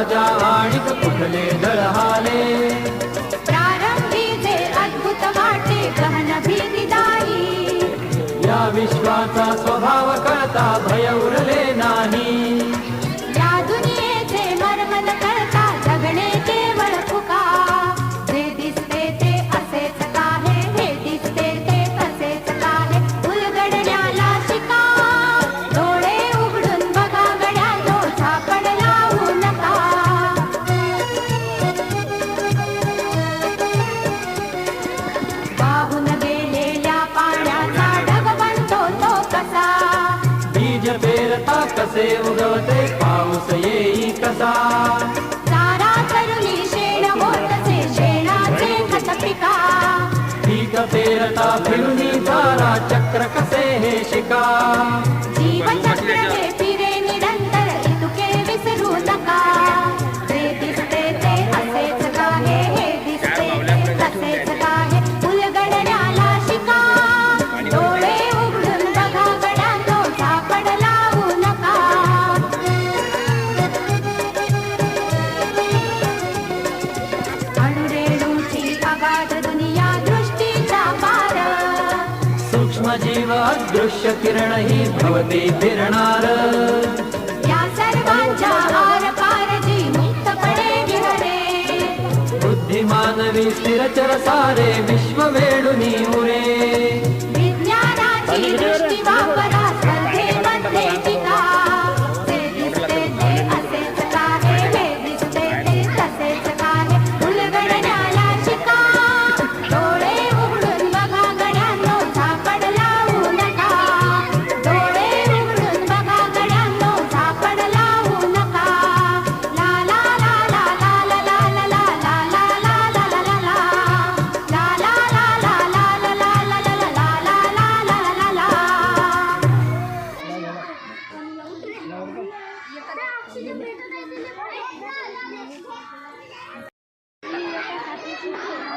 राजा आणिक कुठले दळहाले प्रारंभी ते अद्भुत वाटे गहन भीतीदायी. या विश्वाचा स्वभाव करता भयवर कसे उगवते पाऊस येई कसा? चारा तरुणी शेण होतसे शेणाचे खत पिका. पीक पेरता फिरुनी जीव अदृश्य किरण ही भवती फिरणार. या सर्वांच्या आर पार जी मुक्तपणे विहरे बुद्धिमानवी स्थिरचर सारे विश्व वेडुनी उरे विज्ञानाची दृष्टी वापरा.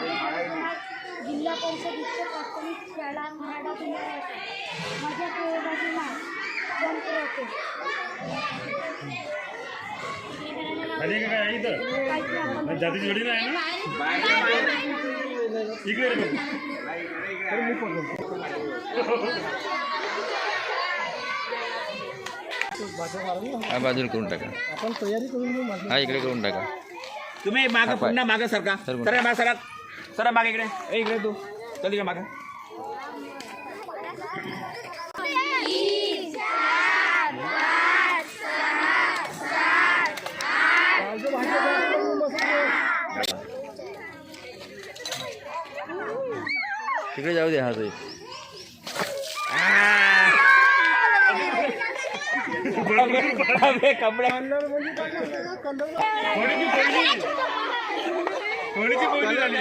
जिल्हा परिषद उच्च प्राथमिक शाळा मराठा जिल्ह्यात माझ्या प्रयोगाचे नाव होते जातीची जोडी नाही ना? इकडे बाजूला करून टाका. आपण तयारी करून हा इकडे करून टाका. तुम्ही मागं. पुन्हा मागं सरका. सर माग सरा सरा मागे इकडे. ए, इकडे तू. चल इकडे मागं. तिकडे जाऊ दे हा ते. अबे, कपडे. कोणीची पहिली कोणीची पहिली झाली?